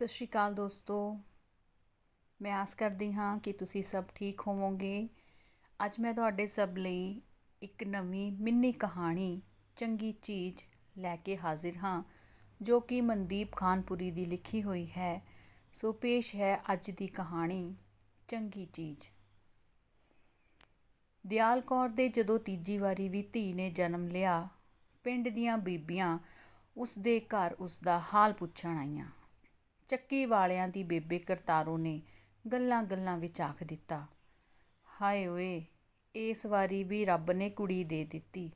ਸਤਿ ਸ਼੍ਰੀ ਅਕਾਲ ਦੋਸਤੋ। ਮੈਂ ਆਸ ਕਰਦੀ ਹਾਂ ਕਿ ਤੁਸੀਂ ਸਭ ਠੀਕ ਹੋਵੋਗੇ। ਅੱਜ ਮੈਂ ਤੁਹਾਡੇ ਸਭ ਲਈ ਇੱਕ ਨਵੀਂ ਮਿੰਨੀ ਕਹਾਣੀ, ਚੰਗੀ ਚੀਜ਼ ਲੈ ਕੇ ਹਾਜ਼ਰ ਹਾਂ, ਜੋ ਕਿ ਮਨਦੀਪ ਖਾਨਪੁਰੀ ਦੀ ਲਿਖੀ ਹੋਈ ਹੈ। ਸੋ ਪੇਸ਼ ਹੈ ਅੱਜ ਦੀ ਕਹਾਣੀ, ਚੰਗੀ ਚੀਜ਼। ਦਿਆਲ ਕੌਰ ਦੇ ਜਦੋਂ ਤੀਜੀ ਵਾਰੀ ਵੀ ਧੀ ਨੇ ਜਨਮ ਲਿਆ, ਪਿੰਡ ਦੀਆਂ ਬੀਬੀਆਂ ਉਸ ਦੇ ਘਰ ਉਸ ਦਾ ਹਾਲ ਪੁੱਛਣ ਆਈਆਂ। ਚੱਕੀ ਵਾਲਿਆਂ ਦੀ ਬੇਬੇ ਕਰਤਾਰੋ ਨੇ ਗੱਲਾਂ ਗੱਲਾਂ ਵਿੱਚ ਆਖ ਦਿੱਤਾ। ਹਾਏ ਓਏ, ਇਸ ਵਾਰੀ ਵੀ ਰੱਬ ਨੇ ਕੁੜੀ ਦੇ ਦਿੱਤੀ।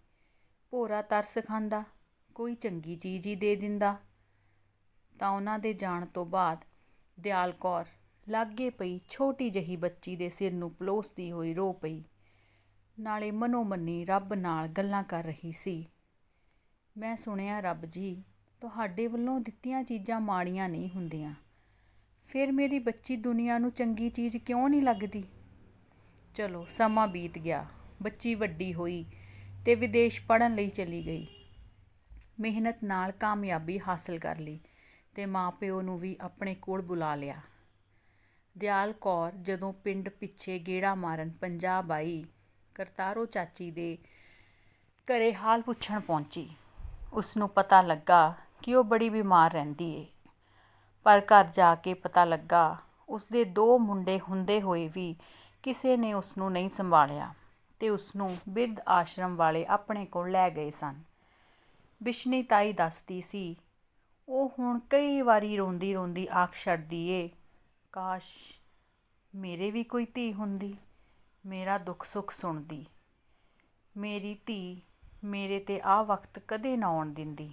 ਭੋਰਾ ਤਰਸ ਖਾਂਦਾ, ਕੋਈ ਚੰਗੀ ਚੀਜ਼ ਹੀ ਦੇ ਦਿੰਦਾ। ਤਾਂ ਉਹਨਾਂ ਦੇ ਜਾਣ ਤੋਂ ਬਾਅਦ ਦਿਆਲ ਕੌਰ ਲਾਗੇ ਪਈ ਛੋਟੀ ਜਹੀ ਬੱਚੀ ਦੇ ਸਿਰ ਨੂੰ ਪਲੋਸਦੀ ਹੋਈ ਰੋ ਪਈ। ਨਾਲੇ ਮਨੋਮਨੀ ਰੱਬ ਨਾਲ ਗੱਲਾਂ ਕਰ ਰਹੀ ਸੀ। ਮੈਂ ਸੁਣਿਆ, ਰੱਬ ਜੀ ਤੁਹਾਡੇ ਵੱਲੋਂ ਦਿੱਤੀਆਂ ਚੀਜ਼ਾਂ ਮਾੜੀਆਂ ਨਹੀਂ ਹੁੰਦੀਆਂ। ਫਿਰ ਮੇਰੀ ਬੱਚੀ ਦੁਨੀਆ ਨੂੰ ਚੰਗੀ ਚੀਜ਼ ਕਿਉਂ ਨਹੀਂ ਲੱਗਦੀ? ਚਲੋ, ਸਮਾਂ ਬੀਤ ਗਿਆ। ਬੱਚੀ ਵੱਡੀ ਹੋਈ ਤੇ ਵਿਦੇਸ਼ ਪੜਨ ਲਈ ਚਲੀ ਗਈ। ਮਿਹਨਤ ਨਾਲ ਕਾਮਯਾਬੀ ਹਾਸਲ ਕਰ ਲਈ ਤੇ ਮਾਪਿਓ ਨੂੰ ਵੀ ਆਪਣੇ ਕੋਲ ਬੁਲਾ ਲਿਆ। ਦਿਆਲ ਕੌਰ ਜਦੋਂ ਪਿੰਡ ਪਿੱਛੇ ਗੇੜਾ ਮਾਰਨ ਪੰਜਾਬ ਆਈ, ਕਰਤਾਰੋ ਚਾਚੀ ਦੇ ਘਰੇ ਹਾਲ ਪੁੱਛਣ ਪਹੁੰਚੀ। ਉਸ ਨੂੰ ਪਤਾ ਲੱਗਾ ਕਿ ਉਹ ਬੜੀ ਬਿਮਾਰ ਰਹਿੰਦੀ ਏ। ਪਰ ਘਰ ਜਾ ਕੇ ਪਤਾ ਲੱਗਾ, ਉਸਦੇ ਦੋ ਮੁੰਡੇ ਹੁੰਦੇ ਹੋਏ ਵੀ ਕਿਸੇ ਨੇ ਉਸ ਨੂੰ ਨਹੀਂ ਸੰਭਾਲਿਆ ਤੇ ਉਸ ਨੂੰ ਬਿਰਧ ਆਸ਼ਰਮ ਵਾਲੇ ਆਪਣੇ ਕੋਲ ਲੈ ਗਏ ਸਨ। ਬਿਸ਼ਨੀ ਤਾਈ ਦੱਸਦੀ ਸੀ, ਉਹ ਹੁਣ ਕਈ ਵਾਰੀ ਰੋਂਦੀ ਰੋਂਦੀ ਆਖ ਛੱਡਦੀ ਏ, ਕਾਸ਼ ਮੇਰੇ ਵੀ ਕੋਈ ਧੀ ਹੁੰਦੀ, ਮੇਰਾ ਦੁੱਖ ਸੁੱਖ ਸੁਣਦੀ। ਮੇਰੀ ਧੀ ਮੇਰੇ ਤੇ ਆ ਵਕਤ ਕਦੇ ਨਾ ਆਉਣ ਦਿੰਦੀ।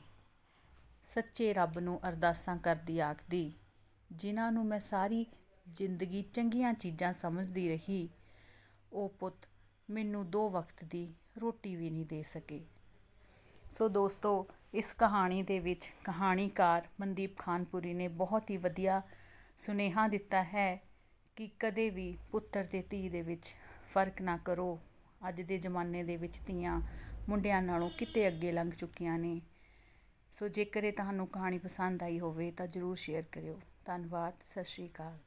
ਸੱਚੇ ਰੱਬ ਨੂੰ ਅਰਦਾਸਾਂ ਕਰਦੀ ਆਖਦੀ, ਜਿਨ੍ਹਾਂ ਨੂੰ ਮੈਂ ਸਾਰੀ ਜ਼ਿੰਦਗੀ ਚੰਗੀਆਂ ਚੀਜ਼ਾਂ ਸਮਝਦੀ ਰਹੀ, ਉਹ ਪੁੱਤ ਮੈਨੂੰ ਦੋ ਵਕਤ ਦੀ ਰੋਟੀ ਵੀ ਨਹੀਂ ਦੇ ਸਕੇ। ਸੋ ਦੋਸਤੋ, ਇਸ ਕਹਾਣੀ ਦੇ ਵਿੱਚ ਕਹਾਣੀਕਾਰ ਮਨਦੀਪ ਖਾਨਪੁਰੀ ਨੇ ਬਹੁਤ ਹੀ ਵਧੀਆ ਸੁਨੇਹਾ ਦਿੱਤਾ ਹੈ ਕਿ ਕਦੇ ਵੀ ਪੁੱਤਰ ਤੇ ਧੀ ਦੇ ਵਿੱਚ ਫ਼ਰਕ ਨਾ ਕਰੋ। ਅੱਜ ਦੇ ਜ਼ਮਾਨੇ ਦੇ ਵਿੱਚ ਧੀਆਂ ਮੁੰਡਿਆਂ ਨਾਲੋਂ ਕਿਤੇ ਅੱਗੇ ਲੰਘ ਚੁੱਕੀਆਂ ਨੇ। ਸੋ ਜੇਕਰ ਇਹ ਤੁਹਾਨੂੰ ਕਹਾਣੀ ਪਸੰਦ ਆਈ ਹੋਵੇ ਤਾਂ ਜਰੂਰ ਸ਼ੇਅਰ ਕਰਿਓ। ਧੰਨਵਾਦ, ਸਤਿ ਸ਼੍ਰੀ ਅਕਾਲ।